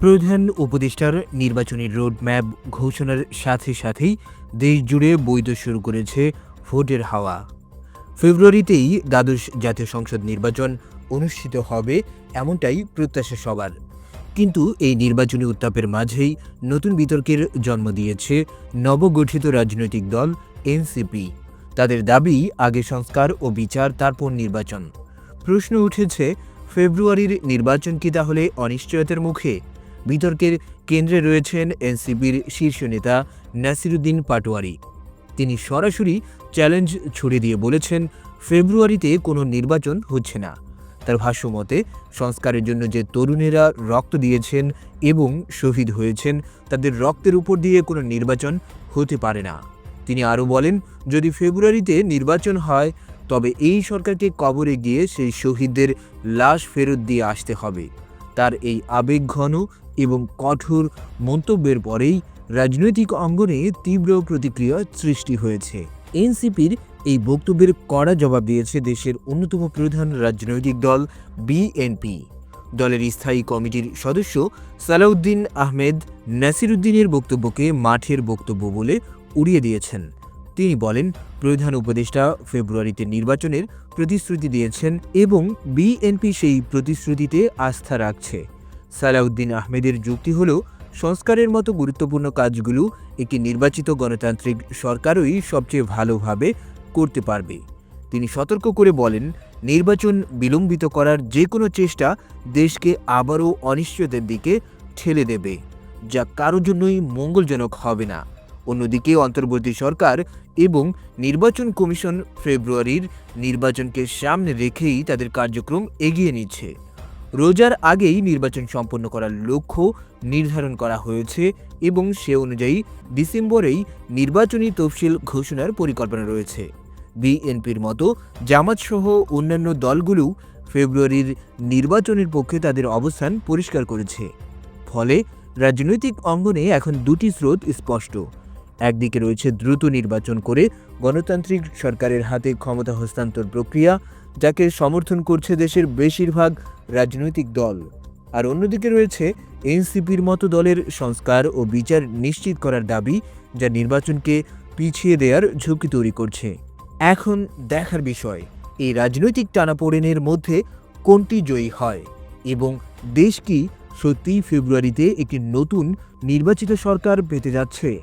প্রধান উপদেষ্টার নির্বাচনী রোডম্যাপ ঘোষণার সাথে সাথেই দেশ জুড়ে বৈধ শুরু করেছে ভোটের হাওয়া। ফেব্রুয়ারিতেই দ্বাদশ জাতীয় সংসদ নির্বাচন অনুষ্ঠিত হবে এমনটাই প্রত্যাশা সবার। কিন্তু এই নির্বাচনী উত্তাপের মাঝেই নতুন বিতর্কের জন্ম দিয়েছে নবগঠিত রাজনৈতিক দল এনসিপি। তাদের দাবি, আগে সংস্কার ও বিচার, তারপর নির্বাচন। প্রশ্ন উঠেছে, ফেব্রুয়ারির নির্বাচন কি তাহলে অনিশ্চয়তার মুখে? বিতর্কের কেন্দ্রে রয়েছেন এনসিপির শীর্ষ নেতা নাসিরুদ্দিন পাটোয়ারি। তিনি সরাসরি চ্যালেঞ্জ ছুড়ে দিয়ে বলেছেন, ফেব্রুয়ারিতে কোনো নির্বাচন হচ্ছে না। তার ভাষ্য মতে, সংস্কারের জন্য যে তরুণেরা রক্ত দিয়েছেন এবং শহীদ হয়েছেন, তাদের রক্তের উপর দিয়ে কোনো নির্বাচন হতে পারে না। তিনি আরও বলেন, যদি ফেব্রুয়ারিতে নির্বাচন হয়, তবে এই সরকারকে কবরে গিয়ে সেই শহীদদের লাশ ফেরত দিয়ে আসতে হবে। তার এই আবেগঘন এবং কঠোর মন্তব্যের পরেই রাজনৈতিক অঙ্গনে তীব্র প্রতিক্রিয়া সৃষ্টি হয়েছে। এনসিপির এই বক্তব্যের কড়া জবাব দিয়েছে দেশের অন্যতম প্রধান রাজনৈতিক দল, বিএনপি। দলের স্থায়ী কমিটির সদস্য সালাউদ্দিন আহমেদ নাসিরুদ্দিনের বক্তব্যকে মাঠের বক্তব্য বলে উড়িয়ে দিয়েছেন। তিনি বলেন, প্রধান উপদেষ্টা ফেব্রুয়ারিতে নির্বাচনের প্রতিশ্রুতি দিয়েছেন এবং বিএনপি সেই প্রতিশ্রুতিতে আস্থা রাখছে। সালাউদ্দিন আহমেদের যুক্তি হল, সংস্কারের মতো গুরুত্বপূর্ণ কাজগুলো একটি নির্বাচিত গণতান্ত্রিক সরকারই সবচেয়ে ভালোভাবে করতে পারবে। তিনি সতর্ক করে বলেন, নির্বাচন বিলম্বিত করার যে কোনো চেষ্টা দেশকে আবারও অনিশ্চয়তার দিকে ঠেলে দেবে, যা কারোর জন্যই মঙ্গলজনক হবে না। অন্যদিকে অন্তর্বর্তী সরকার এবং নির্বাচন কমিশন ফেব্রুয়ারির নির্বাচনকে সামনে রেখেই তাদের কার্যক্রম এগিয়ে নিচ্ছে। রোজার আগেই নির্বাচন সম্পন্ন করার লক্ষ্য নির্ধারণ করা হয়েছে এবং সে অনুযায়ী ডিসেম্বরেই নির্বাচনী তফসিল ঘোষণার পরিকল্পনা রয়েছে। বিএনপির মতো জামাতসহ অন্যান্য দলগুলো ফেব্রুয়ারির নির্বাচনের পক্ষে তাদের অবস্থান পরিষ্কার করেছে। ফলে রাজনৈতিক অঙ্গনে এখন দুটি স্রোত স্পষ্ট। একদিকে রয়েছে দ্রুত নির্বাচন করে গণতান্ত্রিক সরকারের হাতে ক্ষমতা হস্তান্তর প্রক্রিয়া, যাকে সমর্থন করছে দেশের বেশিরভাগ রাজনৈতিক দল। আর অন্যদিকে রয়েছে এনসিপির মতো দলের সংস্কার ও বিচার নিশ্চিত করার দাবি, যা নির্বাচনকে পিছিয়ে দেওয়ার ঝুঁকি তৈরি করছে। এখন দেখার বিষয়, এই রাজনৈতিক টানাপোড়েনের মধ্যে কোনটি জয়ী হয়? এবং দেশ কি সত্যিই ফেব্রুয়ারিতে একটি নতুন নির্বাচিত সরকার পেতে যাচ্ছে?